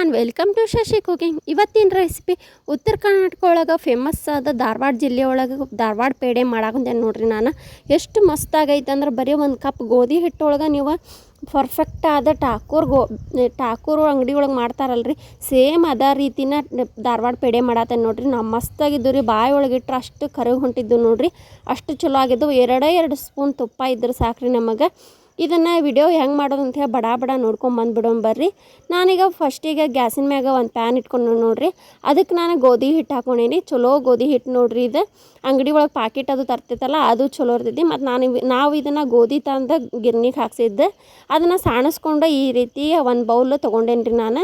Everyone welcome to Shashi cooking ಇವತ್ತಿನ recipe Uttara Karnataka ಒಳಗೆ famous ಆದ ಧಾರವಾಡ ಜಿಲ್ಲೆ ಒಳಗೆ ಧಾರವಾಡ ಪೇಡೆ ಮಾಡಾಕಂತೇನೆ ನೋಡ್ರಿ ನಾನು. ಎಷ್ಟು ಮಸ್ತಾಗೈತೆ ಅಂದ್ರೆ ಬರೀ ಒಂದು ಕಪ್ ಗೋಧಿ ಹಿಟ್ಟೊಳಗೆ ನೀವು ಪರ್ಫೆಕ್ಟ್ ಆದ ಠಾಕೂರ್ ಗೋ, ಠಾಕೂರ್ ಅಂಗಡಿ ಒಳಗೆ ಮಾಡ್ತಾರಲ್ರಿ. ಸೇಮ್ ಅದೇ ರೀತಿನ ಧಾರವಾಡ ಪೇಡೆ ಮಾಡತ್ತೇನೆ ನೋಡ್ರಿ. ನಾ ಮಸ್ತಾಗಿದ್ದು ರೀ. ಬಾಯಿ ಒಳಗೆ ಅಷ್ಟು ಕರಗಿ ಹೊಂಟಿದ್ದು ನೋಡ್ರಿ. ಅಷ್ಟು ಚಲೋ ಆಗಿದ್ದು ಎರಡೇ ಎರಡು ಸ್ಪೂನ್ ತುಪ್ಪ ಇದ್ರೆ ಸಾಕ್ರಿ ನಮಗೆ. ಇದನ್ನು ವಿಡಿಯೋ ಹೆಂಗೆ ಮಾಡೋದು ಅಂತ ಹೇಳಿ ಬಡ ಬಡ ನೋಡ್ಕೊಂಡು ಬಂದ್ಬಿಡೋಣ ಬರ್ರಿ. ನಾನೀಗ ಫಸ್ಟಿಗೆ ಗ್ಯಾಸಿನ ಮ್ಯಾಗ ಒಂದು ಪ್ಯಾನ್ ಇಟ್ಕೊಂಡು ನೋಡ್ರಿ. ಅದಕ್ಕೆ ನಾನು ಗೋಧಿ ಹಿಟ್ಟು ಹಾಕೊಂಡೇನಿ. ಚಲೋ ಗೋಧಿ ಹಿಟ್ಟು ನೋಡ್ರಿ ಇದು. ಅಂಗಡಿ ಒಳಗೆ ಪಾಕಿಟ್ ಅದು ತರ್ತೈತಲ್ಲ, ಅದು ಚಲೋ ಇರ್ತೈತಿ. ಮತ್ತು ನಾನು ನಾವು ಇದನ್ನು ಗೋಧಿ ತಂದು ಗಿರ್ನಿಗೆ ಹಾಕ್ಸಿದ್ದೆ. ಅದನ್ನು ಸಾಣಿಸ್ಕೊಂಡು ಈ ರೀತಿ ಒಂದು ಬೌಲ್ ತೊಗೊಂಡೇನಿ ನಾನು.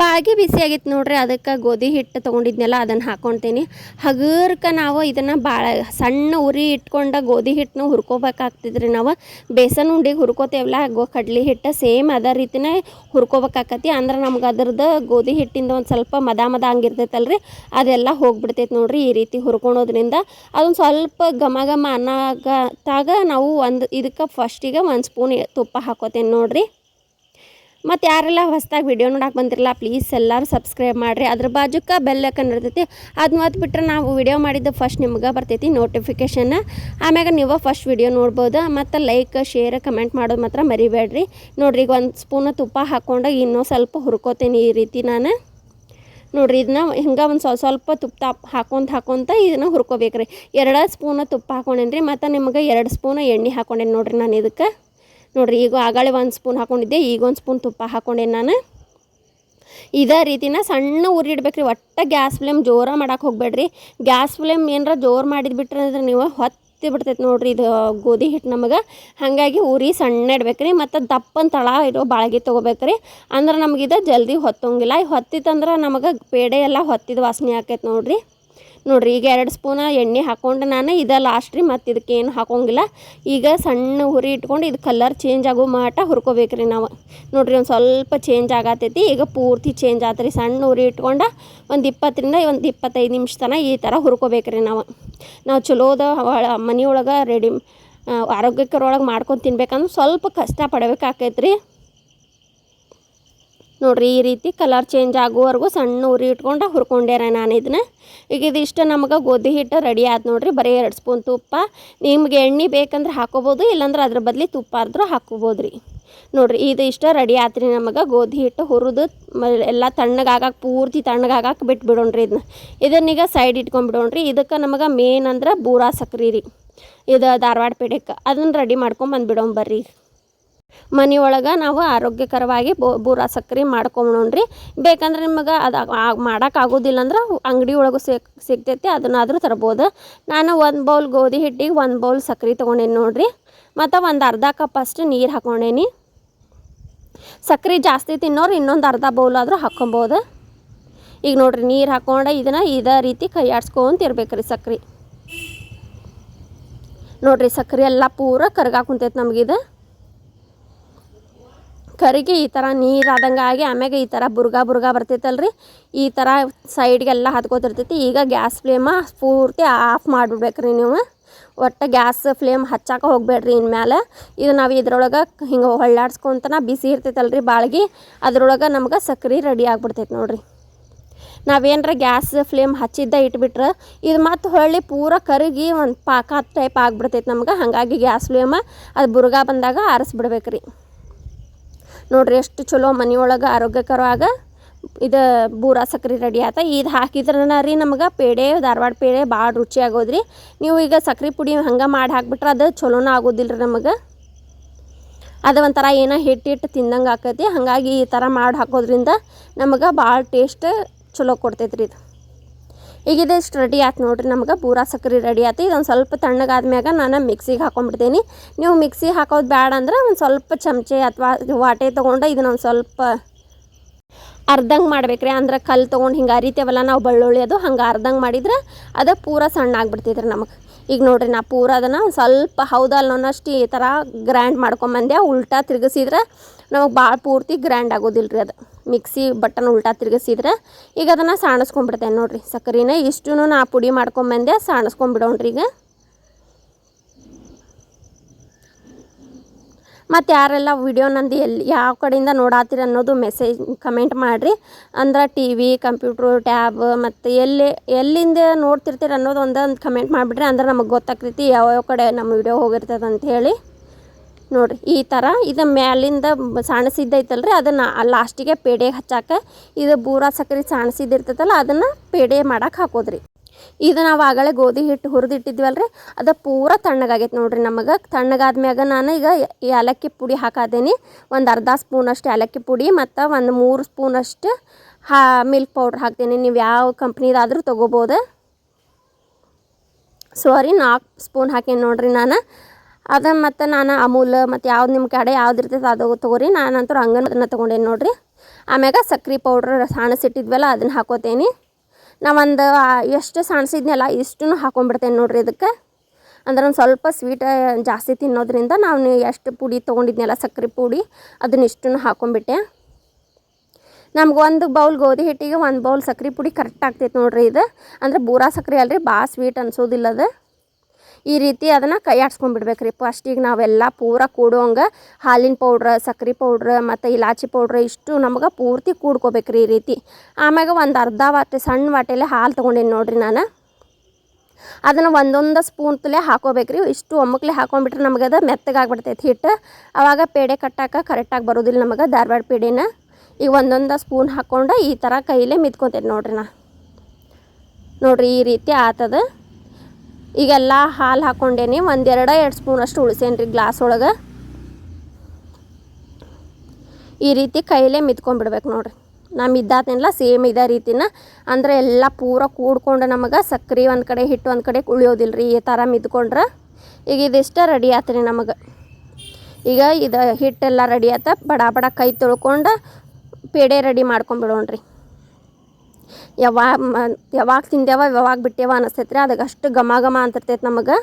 ಬಾಗಿ ಬಿಸಿ ಆಗಿತ್ತು ನೋಡ್ರಿ, ಅದಕ್ಕೆ ಗೋಧಿ ಹಿಟ್ಟು ತೊಗೊಂಡಿದ್ನೆಲ್ಲ, ಅದನ್ನು ಹಾಕ್ಕೊತೀನಿ ಹಗರ್ಕ ನಾವು ಇದನ್ನು ಭಾಳ ಸಣ್ಣ ಉರಿ ಇಟ್ಕೊಂಡು ಗೋಧಿ ಹಿಟ್ಟನ್ನ ಹುರ್ಕೋಬೇಕಾಗ್ತಿದ್ರಿ ನಾವು. ಬೇಸನ್ ಉಂಡಿಗೆ ಹುರ್ಕೋತೇವಲ್ಲ, ಗೋ ಕಡ್ಲಿ ಹಿಟ್ಟು ಸೇಮ್ ಅದೇ ರೀತಿನೇ ಹುರ್ಕೋಬೇಕಾಕತಿ. ಅಂದ್ರೆ ನಮ್ಗೆ ಅದ್ರದ್ದು ಗೋಧಿ ಹಿಟ್ಟಿಂದ ಒಂದು ಸ್ವಲ್ಪ ಮದ ಮದ ಹಂಗಿರ್ತೈತಲ್ರಿ, ಅದೆಲ್ಲ ಹೋಗ್ಬಿಡ್ತೈತೆ ನೋಡ್ರಿ ಈ ರೀತಿ ಹುರ್ಕೊಳೋದ್ರಿಂದ ಅದೊಂದು ಸ್ವಲ್ಪ ಘಮ ಘಮ ಅನ್ನತಾಗ ನಾವು ಒಂದು ಇದಕ್ಕೆ ಫಸ್ಟಿಗೆ ಒಂದು ಸ್ಪೂನ್ ತುಪ್ಪ ಹಾಕೋತೇನೆ ನೋಡ್ರಿ. ಮತ್ತು ಯಾರೆಲ್ಲ ಹೊಸ್ದಾಗಿ ವಿಡಿಯೋ ನೋಡಕ್ಕೆ ಬಂದಿರಲ್ಲ ಪ್ಲೀಸ್ ಎಲ್ಲರೂ ಸಬ್ಸ್ಕ್ರೈಬ್ ಮಾಡಿರಿ. ಅದ್ರ ಬಾಜುಕ್ಕೆ ಬೆಲ್ ಐಕನ್ ಇರ್ತೈತಿ. ಅದು ಮತ್ತು ಬಿಟ್ಟರೆ ನಾವು ವಿಡಿಯೋ ಮಾಡಿದ್ದು ಫಸ್ಟ್ ನಿಮ್ಗೆ ಬರ್ತೈತಿ ನೋಟಿಫಿಕೇಷನ್ ಆಮ್ಯಾಗ ನೀವು ಫಸ್ಟ್ ವಿಡಿಯೋ ನೋಡ್ಬೋದು. ಮತ್ತು ಲೈಕ್ ಶೇರ್ ಕಮೆಂಟ್ ಮಾಡೋದು ಮಾತ್ರ ಮರಿಬೇಡ್ರಿ. ನೋಡ್ರಿ ಈಗ ಒಂದು ಸ್ಪೂನ್ ತುಪ್ಪ ಹಾಕ್ಕೊಂಡು ಇನ್ನೂ ಸ್ವಲ್ಪ ಹುರ್ಕೋತೀನಿ ಈ ರೀತಿ ನಾನು. ನೋಡ್ರಿ ಇದನ್ನ ಹಿಂಗೆ ಒಂದು ಸ್ವಲ್ಪ ಸ್ವಲ್ಪ ತುಪ್ಪ ಹಾಕೊಂತ ಹಾಕೊಂತ ಇದನ್ನ ಹುರ್ಕೋಬೇಕ್ರಿ. ಎರಡು ಸ್ಪೂನ್ ತುಪ್ಪ ಹಾಕೊಂಡೇನಿ ರೀ ಮತ್ತು ನಿಮ್ಗೆ ಎರಡು ಸ್ಪೂನ್ ಎಣ್ಣೆ ಹಾಕೊಂಡೇನಿ ನೋಡ್ರಿ ನಾನು ಇದಕ್ಕೆ. ನೋಡ್ರಿ, ಈಗ ಆಗಳೆ ಒಂದು ಸ್ಪೂನ್ ಹಾಕೊಂಡಿದ್ದೆ, ಈಗ ಒಂದು ಸ್ಪೂನ್ ತುಪ್ಪ ಹಾಕೊಂಡೆ ನಾನು. ಇದೇ ರೀತಿನ ಸಣ್ಣ ಉರಿ ಇಡ್ಬೇಕು ರೀ ಒಟ್ಟು ಗ್ಯಾಸ್ ಫ್ಲೇಮ್ ಜೋರ ಮಾಡಕ್ಕೆ ಹೋಗ್ಬೇಡ್ರಿ. ಗ್ಯಾಸ್ ಫ್ಲೇಮ್ ಏನರ ಜೋರು ಮಾಡಿದ ಬಿಟ್ರೆ ಅಂದ್ರೆ ನೀವು ಹೊತ್ತಿ ಬಿಡ್ತೈತೆ ನೋಡ್ರಿ, ಇದು ಗೋಧಿ ಹಿಟ್ಟು ನಮಗೆ. ಹಾಗಾಗಿ ಉರಿ ಸಣ್ಣ ಇಡ್ಬೇಕ್ರಿ, ಮತ್ತು ದಪ್ಪನ ತಳ ಇರೋ ಬಾಳ್ಗೆ ತೊಗೋಬೇಕ್ರಿ. ಅಂದ್ರೆ ನಮಗಿದು ಜಲ್ದಿ ಹೊತ್ತೋಂಗಿಲ್ಲ ಹೊತ್ತಿತ್ತಂದ್ರೆ ನಮಗೆ ಪೇಡೆ ಎಲ್ಲ ಹೊತ್ತಿದ ವಾಸನೆ ಆಕೈತೆ ನೋಡ್ರಿ. ನೋಡ್ರಿ, ಈಗ ಎರಡು ಸ್ಪೂನ ಎಣ್ಣೆ ಹಾಕ್ಕೊಂಡು ನಾನು. ಇದು ಲಾಸ್ಟ್ ರೀ, ಮತ್ತು ಇದಕ್ಕೆ ಏನು ಹಾಕೋಂಗಿಲ್ಲ. ಈಗ ಸಣ್ಣ ಹುರಿ ಇಟ್ಕೊಂಡು ಇದು ಕಲರ್ ಚೇಂಜ್ ಆಗೋ ಮಾಟ ಹುರ್ಕೋಬೇಕು ರೀ ನಾವು. ನೋಡ್ರಿ, ಒಂದು ಸ್ವಲ್ಪ ಚೇಂಜ್ ಆಗತ್ತೈತಿ ಈಗ ಪೂರ್ತಿ ಚೇಂಜ್ ಆತ್ರಿ. ಸಣ್ಣ ಹುರಿ ಇಟ್ಕೊಂಡು ಒಂದು ಇಪ್ಪತ್ತರಿಂದ ಒಂದು ಇಪ್ಪತ್ತೈದು ನಿಮಿಷ ತನಕ ಈ ಥರ ಹುರ್ಕೋಬೇಕು ರೀ ನಾವು. ನಾವು ಚಲೋದ ಮನೆಯೊಳಗೆ ರೆಡಿ ಆರೋಗ್ಯಕರೊಳಗೆ ಮಾಡ್ಕೊಂಡು ತಿನ್ಬೇಕಂದ್ರೆ ಸ್ವಲ್ಪ ಕಷ್ಟ ಪಡಬೇಕಾಕೈತೆ ರೀ ನೋಡ್ರಿ, ಈ ರೀತಿ ಕಲರ್ ಚೇಂಜ್ ಆಗುವವರೆಗೂ ಸಣ್ಣ ಉರಿ ಇಟ್ಕೊಂಡು ಹುರ್ಕೊಂಡೇರ ನಾನು ಇದನ್ನ ಈಗ ಇದಿಷ್ಟು ನಮಗೆ ಗೋಧಿ ಹಿಟ್ಟು ರೆಡಿ ಆಯ್ತು ನೋಡ್ರಿ, ಬರೀ ಎರಡು ಸ್ಪೂನ್ ತುಪ್ಪ. ನಿಮ್ಗೆ ಎಣ್ಣೆ ಬೇಕಂದ್ರೆ ಹಾಕೋಬೋದು, ಇಲ್ಲಾಂದ್ರೆ ಅದ್ರ ಬದಲಿ ತುಪ್ಪ ಆದ್ರೂ ಹಾಕೋಬೋದು ರೀ ನೋಡ್ರಿ, ಇದು ಇಷ್ಟ ರೆಡಿ ಆತ್ರಿ ನಮಗೆ, ಗೋಧಿ ಹಿಟ್ಟು ಹುರಿದು ಎಲ್ಲ ತಣ್ಣಗಾಗಕ್ಕೆ ಪೂರ್ತಿ ತಣ್ಣಗಾಗಕ್ಕೆ ಬಿಟ್ಬಿಡೋಣ್ರಿ ಇದನ್ನ ಇದನ್ನೀಗ ಸೈಡ್ ಇಟ್ಕೊಂಡ್ಬಿಡೋಣ್ರಿ, ಇದಕ್ಕೆ ನಮಗೆ ಮೇನ್ ಅಂದ್ರೆ ಬೂರಾ ಸಕ್ರಿ ರೀ. ಇದು ಧಾರವಾಡ ಪೇಡೆಕ್ಕೆ ಅದನ್ನ ರೆಡಿ ಮಾಡ್ಕೊಂಡು ಬಂದ್ಬಿಡೋಣ ಬರ್ರಿ. ಮನೆ ಒಳಗೆ ನಾವು ಆರೋಗ್ಯಕರವಾಗಿ ಬೂರಾ ಸಕ್ರೆ ಮಾಡ್ಕೊಂಡ್ರಿ ಬೇಕಂದ್ರೆ ನಿಮಗೆ ಅದು ಮಾಡೋಕ್ಕಾಗೋದಿಲ್ಲ ಅಂದ್ರೆ ಅಂಗಡಿ ಒಳಗೂ ಸಿಕ್ ಸಿಗ್ತೈತಿ, ಅದನ್ನಾದರೂ ತರ್ಬೋದು. ನಾನು ಒಂದು ಬೌಲ್ ಗೋಧಿ ಹಿಟ್ಟಿಗೆ ಒಂದು ಬೌಲ್ ಸಕ್ರೆ ತೊಗೊಂಡೇನಿ ನೋಡಿರಿ. ಮತ್ತು ಒಂದು ಅರ್ಧ ಕಪ್ ಅಷ್ಟು ನೀರು ಹಾಕೊಂಡೇನಿ. ಸಕ್ರೆ ಜಾಸ್ತಿ ತಿನ್ನೋರು ಇನ್ನೊಂದು ಅರ್ಧ ಬೌಲ್ ಆದರೂ ಹಾಕ್ಕೊಬೋದು ಈಗ ನೋಡಿರಿ ನೀರು ಹಾಕ್ಕೊಂಡು ಇದನ್ನು ಇದೇ ರೀತಿ ಕೈ ಆಡ್ಸ್ಕೊಂತ ರೀ ಸಕ್ರೆ. ನೋಡಿರಿ ಸಕ್ರೆ ಎಲ್ಲ ಪೂರ ಕರ್ಗಾಕುಂತೈತೆ ನಮಗಿದು. ಕರಿಗೆ ಈ ಥರ ನೀರು ಆಗಿ ಆಮ್ಯಾಗ ಈ ಥರ ಬುರ್ಗ ಬುರ್ಗ ರೀ ಈ ಥರ ಸೈಡ್ಗೆಲ್ಲ ಹತ್ಕೋತಿರ್ತೈತಿ. ಈಗ ಗ್ಯಾಸ್ ಫ್ಲೇಮ ಪೂರ್ತಿ ಆಫ್ ಮಾಡಿಬಿಡ್ಬೇಕ್ರಿ ನೀವು. ಒಟ್ಟು ಗ್ಯಾಸ್ ಫ್ಲೇಮ್ ಹಚ್ಚಾಕ ಹೋಗ್ಬೇಡ್ರಿ ಇನ್ಮೇಲೆ ಇದು ನಾವು ಇದ್ರೊಳಗೆ ಹಿಂಗೆ ಹೊಳ್ಳಾಡ್ಸ್ಕೊತನ ಬಿಸಿ ಇರ್ತೈತಲ್ರಿ ಬಾಳ್ಗಿ. ಅದ್ರೊಳಗೆ ನಮ್ಗೆ ಸಕ್ರೆ ರೆಡಿ ಆಗ್ಬಿಡ್ತೈತೆ ನೋಡಿರಿ. ನಾವೇನರ ಗ್ಯಾಸ್ ಫ್ಲೇಮ್ ಹಚ್ಚಿದ್ದ ಇಟ್ಬಿಟ್ರೆ ಇದು ಮತ್ತು ಹೊಳ್ಳಿ ಪೂರ ಕರಗಿ ಒಂದು ಪಾಕ ಟೈಪ್ ಆಗ್ಬಿಡ್ತೈತೆ ನಮ್ಗೆ. ಹಾಗಾಗಿ ಗ್ಯಾಸ್ ಫ್ಲೇಮ ಅದು ಬುರ್ಗ ಬಂದಾಗ ಆರಿಸ್ಬಿಡ್ಬೇಕು ರೀ ನೋಡ್ರಿ ಎಷ್ಟು ಚಲೋ ಮನೆಯೊಳಗೆ ಆರೋಗ್ಯಕರವಾಗ ಇದು ಬೂರಾ ಸಕ್ರೆ ರೆಡಿ ಆತ. ಇದು ಹಾಕಿದ್ರನ ರೀ ನಮ್ಗೆ ಪೇಡೆ, ಧಾರವಾಡ ಪೇಡೆ ಭಾಳ ರುಚಿ ಆಗೋದ್ರಿ. ನೀವು ಈಗ ಸಕ್ರೆ ಪುಡಿ ಹಂಗೆ ಮಾಡಿ ಹಾಕ್ಬಿಟ್ರೆ ಅದು ಚಲೋನ ಆಗೋದಿಲ್ಲ ರೀ ನಮಗೆ. ಅದು ಒಂಥರ ಏನೋ ಹಿಟ್ಟು ಹಿಟ್ಟು ತಿಂದಂಗೆ ಆಕೈತಿ. ಹಾಗಾಗಿ ಈ ಥರ ಮಾಡಿ ಹಾಕೋದ್ರಿಂದ ನಮಗೆ ಭಾಳ ಟೇಸ್ಟ್ ಚಲೋ ಕೊಡ್ತೈತೆ ರೀ ಇದು. ಈಗ ಇದಿಷ್ಟು ರೆಡಿ ಆಯ್ತು ನೋಡ್ರಿ ನಮ್ಗೆ. ಪೂರ ಸಕ್ರೆ ರೆಡಿ ಆಯ್ತು. ಇದೊಂದು ಸ್ವಲ್ಪ ತಣ್ಣಗಾದ್ಮ್ಯಾಗ ನಾನು ಮಿಕ್ಸಿಗೆ ಹಾಕೊಂಡ್ಬಿಡ್ತೀನಿ ನೀವು ಮಿಕ್ಸಿ ಹಾಕೋದು ಬೇಡ ಅಂದ್ರೆ ಒಂದು ಸ್ವಲ್ಪ ಚಮಚೆ ಅಥವಾ ವಾಟೆ ತೊಗೊಂಡು ಇದನ್ನ ಒಂದು ಸ್ವಲ್ಪ ಅರ್ಧಂಗೆ ಮಾಡ್ಬೇಕ್ರಿ. ಅಂದ್ರೆ ಕಲ್ಲು ತೊಗೊಂಡು ಹಿಂಗೆ ಅರಿತೇವಲ್ಲ ನಾವು ಬೆಳ್ಳುಳ್ಳಿ ಅದು ಹಂಗೆ ಅರ್ಧಂಗೆ ಮಾಡಿದ್ರೆ ಅದು ಪೂರ ಸಣ್ಣ ಆಗಿಬಿಡ್ತಿದ್ರಿ ನಮಗೆ. ಈಗ ನೋಡ್ರಿ ನಾ ಪೂರ ಅದನ್ನು ಸ್ವಲ್ಪ ಹೌದಲ್ಲ ಅನ್ನೋಷ್ಟು ಈ ಥರ ಗ್ರ್ಯಾಂಡ್ ಮಾಡ್ಕೊಂಬಂದೆ ಉಲ್ಟಾ ತಿರುಗಿಸಿದ್ರೆ ನಮಗೆ ಭಾಳ ಪೂರ್ತಿ ಗ್ರ್ಯಾಂಡ್ ಆಗೋದಿಲ್ಲ ರೀ ಅದು. ಮಿಕ್ಸಿ ಬಟನ್ ಉಲ್ಟಾ ತಿರುಗಿಸಿದ್ರೆ ಈಗ ಅದನ್ನು ಸಾಣಿಸ್ಕೊಂಡ್ಬಿಡ್ತೇನೆ ನೋಡಿರಿ. ಸಕ್ಕರೆನ ಇಷ್ಟು ನಾ ಪುಡಿ ಮಾಡ್ಕೊಂಬಂದೆ ಸಾಣಿಸ್ಕೊಂಡ್ಬಿಡೋಣ್ರಿ ಈಗ. ಮತ್ತು ಯಾರೆಲ್ಲ ವಿಡಿಯೋ ನಂದು ಎಲ್ಲಿ ಯಾವ ಕಡೆಯಿಂದ ನೋಡಾತೀರಿ ಅನ್ನೋದು ಮೆಸೇಜ್ ಕಮೆಂಟ್ ಮಾಡಿರಿ. ಅಂದ್ರೆ ಟಿ ವಿ ಕಂಪ್ಯೂಟ್ರು ಟ್ಯಾಬ್ ಮತ್ತು ಎಲ್ಲಿ, ಎಲ್ಲಿಂದ ನೋಡ್ತಿರ್ತೀರ ಅನ್ನೋದು ಒಂದೊಂದು ಕಮೆಂಟ್ ಮಾಡಿಬಿಡ್ರಿ. ಅಂದ್ರೆ ನಮಗೆ ಗೊತ್ತಾಗ್ತೈತಿ ಯಾವ ಯಾವ ಕಡೆ ನಮ್ಮ ವಿಡಿಯೋ ಹೋಗಿರ್ತದೆ ಅಂತ ಹೇಳಿ. ನೋಡಿರಿ, ಈ ಥರ ಇದು ಮ್ಯಾಲಿಂದ ಸಾಣಿಸಿದ್ದೈತಲ್ರಿ ಅದನ್ನು ಲಾಸ್ಟಿಗೆ ಪೇಡೆ ಹಚ್ಚಾಕ ಇದು ಬೂರ ಸಕ್ಕರೆ ಸಾಣಿಸಿದ್ದಿರ್ತೈತಲ್ಲ ಅದನ್ನು ಪೇಡೆ ಮಾಡಕ್ಕೆ ಹಾಕೋದ್ರಿ. ಇದು ನಾವು ಆಗಲೇ ಗೋಧಿ ಹಿಟ್ಟು ಹುರಿದಿಟ್ಟಿದ್ವಲ್ರಿ, ಅದು ಪೂರ ತಣ್ಣಗಾಗೈತೆ ನೋಡಿರಿ ನಮಗೆ. ತಣ್ಣಗಾದ್ಮ್ಯಾಗ ನಾನು ಈಗ ಏಲಕ್ಕಿ ಪುಡಿ ಹಾಕಾದೇನಿ, ಒಂದು ಅರ್ಧ ಸ್ಪೂನಷ್ಟು ಏಲಕ್ಕಿ ಪುಡಿ ಮತ್ತು ಒಂದು ಮೂರು ಸ್ಪೂನಷ್ಟು ಹಾ ಮಿಲ್ಕ್ ಪೌಡ್ರ್ ಹಾಕ್ತೀನಿ, ನೀವು ಯಾವ ಕಂಪ್ನಿದಾದರೂ ತೊಗೋಬೋದು. ಸಾರಿ ನಾಲ್ಕು ಸ್ಪೂನ್ ಹಾಕೇನಿ ನೋಡಿರಿ ನಾನು. ಅದನ್ನು ಮತ್ತು ನಾನು ಅಮೂಲ್, ಮತ್ತು ಯಾವ್ದು ನಿಮ್ಮ ಕಡೆ ಯಾವ್ದು ಇರ್ತೈತೆ ಅದು ತೊಗೋರಿ. ನಾನಂತೂ ಹಂಗನ ತೊಗೊಂಡೇನಿ ನೋಡ್ರಿ. ಆಮ್ಯಾಗ ಸಕ್ರೆ ಪೌಡ್ರ್ ಸಾಣಸಿಟ್ಟಿದ್ವಲ್ಲ ಅದನ್ನು ಹಾಕೋತೇನೆ. ನಾ ಒಂದು ಎಷ್ಟು ಸಾಣಿಸಿದ್ನಲ್ಲ ಇಷ್ಟು ಹಾಕೊಂಡ್ಬಿಡ್ತೇನೆ ನೋಡ್ರಿ ಇದಕ್ಕೆ. ಅಂದ್ರೆ ಒಂದು ಸ್ವಲ್ಪ ಸ್ವೀಟ್ ಜಾಸ್ತಿ ತಿನ್ನೋದ್ರಿಂದ ನಾವು ಎಷ್ಟು ಪುಡಿ ತೊಗೊಂಡಿದ್ನಲ್ಲ ಸಕ್ರೆ ಪುಡಿ, ಅದನ್ನ ಇಷ್ಟನ್ನು ಹಾಕೊಂಡ್ಬಿಟ್ಟೆ ನಮ್ಗೆ ಒಂದು ಬೌಲ್ ಗೋಧಿ ಹಿಟ್ಟಿಗೆ ಒಂದು ಬೌಲ್ ಸಕ್ರೆ ಪುಡಿ ಕರೆಕ್ಟ್ ಆಗ್ತೈತೆ ನೋಡ್ರಿ ಇದು. ಅಂದ್ರೆ ಬೂರಾ ಸಕ್ರೆ ಅಲ್ರಿ ಭಾಳ ಸ್ವೀಟ್ ಅನ್ಸೋದಿಲ್ಲ ಅದು ಈ ರೀತಿ ಅದನ್ನು ಕೈ ಆಡ್ಸ್ಕೊಂಡ್ಬಿಡ್ಬೇಕ್ರಿ ಈಗ ನಾವೆಲ್ಲ ಪೂರ ಕೂಡೋಂಗೆ ಹಾಲಿನ ಪೌಡ್ರ್ ಸಕ್ರೆ ಪೌಡ್ರ್ ಮತ್ತು ಇಲಾಚಿ ಪೌಡ್ರ್ ಇಷ್ಟು ನಮ್ಗೆ ಪೂರ್ತಿ ಕೂಡ್ಕೋಬೇಕು ರೀ ಈ ರೀತಿ. ಆಮ್ಯಾಗ ಒಂದು ಅರ್ಧ ವಾಟೆ ಸಣ್ಣ ವಾಟೆಲೆ ಹಾಲು ತೊಗೊಂಡೇನಿ ನೋಡಿರಿ ನಾನು? ಅದನ್ನು ಒಂದೊಂದು ಸ್ಪೂನ್ ತುಲೆ ಹಾಕೋಬೇಕ್ರಿ. ಇಷ್ಟು ಒಮ್ಮಕ್ಲೆ ಹಾಕೊಂಡ್ಬಿಟ್ರೆ ನಮಗೆ ಅದು ಮೆತ್ತಗಾಗ್ಬಿಡ್ತೈತಿ ಹಿಟ್ಟು ಆವಾಗ ಪೇಡೆ ಕಟ್ಟಾಕ ಕರೆಕ್ಟಾಗಿ ಬರೋದಿಲ್ಲ ನಮಗೆ ಧಾರವಾಡ ಪೇಡೆನ. ಈಗ ಒಂದೊಂದು ಸ್ಪೂನ್ ಹಾಕ್ಕೊಂಡು ಈ ಥರ ಕೈಲೇ ಮಿದ್ಕೊತೈತಿ ನೋಡ್ರಿ ನಾ. ನೋಡ್ರಿ ಈ ರೀತಿ ಆತದ. ಈಗೆಲ್ಲ ಹಾಲು ಹಾಕ್ಕೊಂಡೇನಿ ಒಂದೆರಡು ಎರಡು ಸ್ಪೂನ್ ಅಷ್ಟು ಉಳಿಸೇನಿ ರೀ ಗ್ಲಾಸ್ ಒಳಗೆ. ಈ ರೀತಿ ಕೈಲೇ ಮಿದ್ಕೊಂಡ್ಬಿಡ್ಬೇಕು ನೋಡಿರಿ. ನಾ ಮಿದ್ದಾತೇನಲ್ಲ ಸೇಮ್ ಇದೇ ರೀತಿನ. ಅಂದರೆ ಎಲ್ಲ ಪೂರ ಕೂಡ್ಕೊಂಡು ನಮಗೆ ಸಕ್ರೆ ಒಂದು ಕಡೆ ಹಿಟ್ಟು ಒಂದು ಕಡೆ ಉಳಿಯೋದಿಲ್ಲ ರೀ ಈ ಥರ ಮಿದ್ಕೊಂಡ್ರೆ ಈಗ ಇದಿಷ್ಟ ರೆಡಿ ಆತ್ರಿ ನಮಗೆ. ಈಗ ಇದು ಹಿಟ್ಟೆಲ್ಲ ರೆಡಿ ಆತ. ಬಡ ಬಡ ಕೈ ತೊಳ್ಕೊಂಡು ಪೇಡೆ ರೆಡಿ ಮಾಡ್ಕೊಂಬಿಡೋಣ್ರಿ ಯಾವಾಗ ಯಾವಾಗ ತಿಂದೇವ ಯಾವಾಗ ಬಿಟ್ಟೇವ ಅನಿಸ್ತೈತ್ರಿ. ಅದಕ್ಕೆ ಅಷ್ಟು ಘಮ ಘಮ ಅಂತಿರ್ತೈತೆ ನಮಗೆ.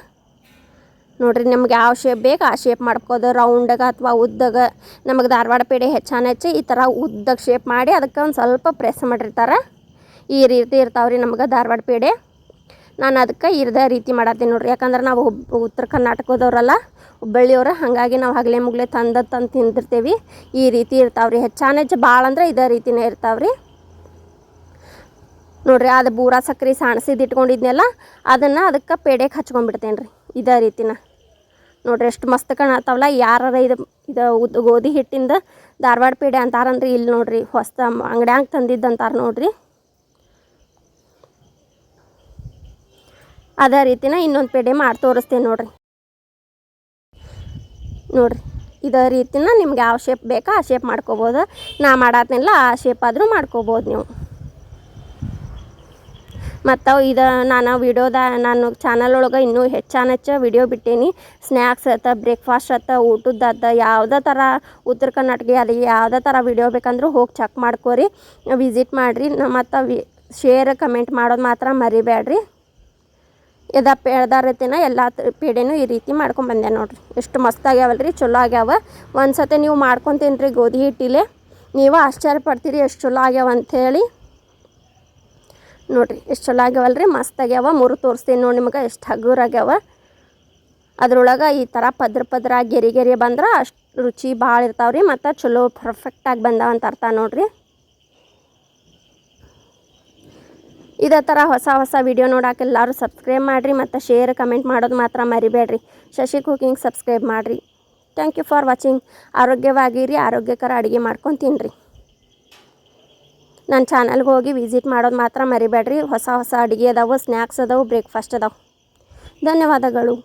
ನೋಡ್ರಿ, ನಿಮ್ಗೆ ಯಾವ ಶೇಪ್ ಬೇಕು ಆ ಶೇಪ್ ಮಾಡ್ಕೋದು. ರೌಂಡಾಗ ಅಥವಾ ಉದ್ದಾಗ ನಮಗೆ ಧಾರವಾಡ ಪೇಡೆ ಹೆಚ್ಚಾನ ಹೆಚ್ಚು ಈ ಥರ ಉದ್ದಾಗ ಶೇಪ್ ಮಾಡಿ ಅದಕ್ಕೆ ಒಂದು ಸ್ವಲ್ಪ ಪ್ರೆಸ್ ಮಾಡಿರ್ತಾರೆ. ಈ ರೀತಿ ಇರ್ತಾವ್ರಿ ನಮ್ಗೆ ಧಾರವಾಡ ಪೇಡೆ. ನಾನು ಅದಕ್ಕೆ ಇದೇ ರೀತಿ ಮಾಡತ್ತೀನಿ ನೋಡ್ರಿ. ಯಾಕಂದ್ರೆ ನಾವು ಉತ್ತರ ಕರ್ನಾಟಕದವ್ರಲ್ಲ, ಹುಬ್ಬಳ್ಳಿಯವ್ರು, ಹಾಗಾಗಿ ನಾವು ಹಗಲೆ ಮುಗಲೆ ತಂದು ತಂದು ತಿಂದಿರ್ತೀವಿ. ಈ ರೀತಿ ಇರ್ತಾವ್ರಿ. ಹೆಚ್ಚಾನ ಹೆಚ್ಚು ಭಾಳ ಅಂದ್ರೆ ಇದೇ ರೀತಿನೇ ಇರ್ತಾವ್ರಿ. ನೋಡ್ರಿ, ಅದು ಬೂರ ಸಕ್ಕರೆ ಸಾಣಿಸಿದ್ದು ಇಟ್ಕೊಂಡಿದ್ನೆಲ್ಲ, ಅದನ್ನು ಅದಕ್ಕೆ ಪೇಡೆಗೆ ಹಚ್ಕೊಂಡ್ಬಿಡ್ತೇನೆ ರೀ ಇದೇ ರೀತಿನ. ನೋಡ್ರಿ, ಎಷ್ಟು ಮಸ್ತ್ ಕಾಣತ್ತವಲ್ಲ ಯಾರ ಇದು ಇದು ಗೋಧಿ ಹಿಟ್ಟಿಂದ ಧಾರವಾಡ ಪೇಡೆ ಅಂತಾರನ್ರಿ ಇಲ್ಲಿ ನೋಡ್ರಿ ಹೊಸ ಅಂಗಡ್ಯಾಂಗ ತಂದಿದ್ದು ಅಂತಾರೆ ನೋಡ್ರಿ. ಅದೇ ರೀತಿನ ಇನ್ನೊಂದು ಪೇಡೆ ಮಾಡಿ ತೋರಿಸ್ತೇನೆ ನೋಡ್ರಿ. ನೋಡ್ರಿ, ಇದೇ ರೀತಿನ ನಿಮ್ಗೆ ಯಾವ ಶೇಪ್ ಬೇಕೋ ಆ ಶೇಪ್ ಮಾಡ್ಕೋಬೋದು. ನಾ ಮಾಡತ್ನಿಲ್ಲ ಆ ಶೇಪ್ ಆದರೂ ಮಾಡ್ಕೋಬೋದು ನೀವು. ಮತ್ತು ಇದು ನಾನು ವಿಡಿಯೋದ ನಾನು ಚಾನಲ್ ಒಳಗೆ ಇನ್ನೂ ಹೆಚ್ಚಾನ ಹೆಚ್ಚು ವಿಡಿಯೋ ಬಿಟ್ಟೇನಿ. ಸ್ನ್ಯಾಕ್ಸ್ ಆತ ಬ್ರೇಕ್ಫಾಸ್ಟ್ ಆತ ಊಟದ್ದಾತ ಯಾವುದೇ ಥರ ಉತ್ತರ ಕರ್ನಾಟಕ ಅದು ಯಾವುದೇ ಥರ ವಿಡಿಯೋ ಬೇಕಂದ್ರೂ ಹೋಗಿ ಚೆಕ್ ಮಾಡ್ಕೋರಿ. ವಿಸಿಟ್ ಮಾಡಿರಿ. ಮತ್ತು ವಿ ಶೇರ್ ಕಮೆಂಟ್ ಮಾಡೋದು ಮಾತ್ರ ಮರಿಬೇಡ್ರಿ ಎದ ಪೇಳ್ದ ರೀತಿನ ಎಲ್ಲ ಪೇಡೆನೂ ಈ ರೀತಿ ಮಾಡ್ಕೊಂಬಂದೆ ನೋಡಿರಿ. ಎಷ್ಟು ಮಸ್ತ್ ಆಗ್ಯಾವಲ್ಲ ರೀ ಚಲೋ ಆಗ್ಯಾವ. ಒಂದು ಸತಿ ನೀವು ಮಾಡ್ಕೊತೀನಿ ರೀ ಗೋಧಿ ಹಿಟ್ಟಿಲೆ. ನೀವು ಆಶ್ಚರ್ಯ ಪಡ್ತೀರಿ, ಎಷ್ಟು ಚಲೋ ಆಗ್ಯಾವ ಅಂಥೇಳಿ ನೋಡ್ರಿ, ಎಷ್ಟು ಚಲೋ ಆಗ್ಯಾವಲ್ಲ ರೀ ಮಸ್ತ್ ಆಗ್ಯಾವ. ಮೂರು ತೋರಿಸ್ತೀನಿ ನೋಡಿ ನಿಮಗೆ, ಎಷ್ಟು ಹಗುರಾಗ್ಯಾವ ಅದ್ರೊಳಗೆ ಈ ಥರ ಪದ್ರ ಪದ್ರ ಗೆರಿ ಗೆರಿ ಬಂದ್ರೆ ಅಷ್ಟು ರುಚಿ ಭಾಳ ಇರ್ತಾವೆ ರೀ ಮತ್ತು ಚಲೋ ಪರ್ಫೆಕ್ಟಾಗಿ ಬಂದಾವ ಅಂತ ಅರ್ಥ ನೋಡಿರಿ. ಇದೇ ಥರ ಹೊಸ ಹೊಸ ವಿಡಿಯೋ ನೋಡಕ್ಕೆ ಎಲ್ಲರೂ ಸಬ್ಸ್ಕ್ರೈಬ್ ಮಾಡಿರಿ, ಮತ್ತು ಶೇರ್ ಕಮೆಂಟ್ ಮಾಡೋದು ಮಾತ್ರ ಮರಿಬೇಡ್ರಿ. ಶಶಿ ಕುಕಿಂಗ್ ಸಬ್ಸ್ಕ್ರೈಬ್ ಮಾಡಿರಿ. ಥ್ಯಾಂಕ್ ಯು ಫಾರ್ ವಾಚಿಂಗ್ ಆರೋಗ್ಯವಾಗಿರಿ, ಆರೋಗ್ಯಕರ ಅಡುಗೆ ಮಾಡ್ಕೊಂಡು ತಿನ್ನಿರಿ ನನ್ನ ಚಾನಲ್ಗೆ ಹೋಗಿ ವಿಸಿಟ್ ಮಾಡೋದು ಮಾತ್ರ ಮರಿಬೇಡ್ರಿ. ಹೊಸ ಹೊಸ ಅಡುಗೆ ಅದಾವು ಸ್ನ್ಯಾಕ್ಸ್ ಅದಾವು ಬ್ರೇಕ್ಫಾಸ್ಟ್ ಅದಾವೆ. ಧನ್ಯವಾದಗಳು.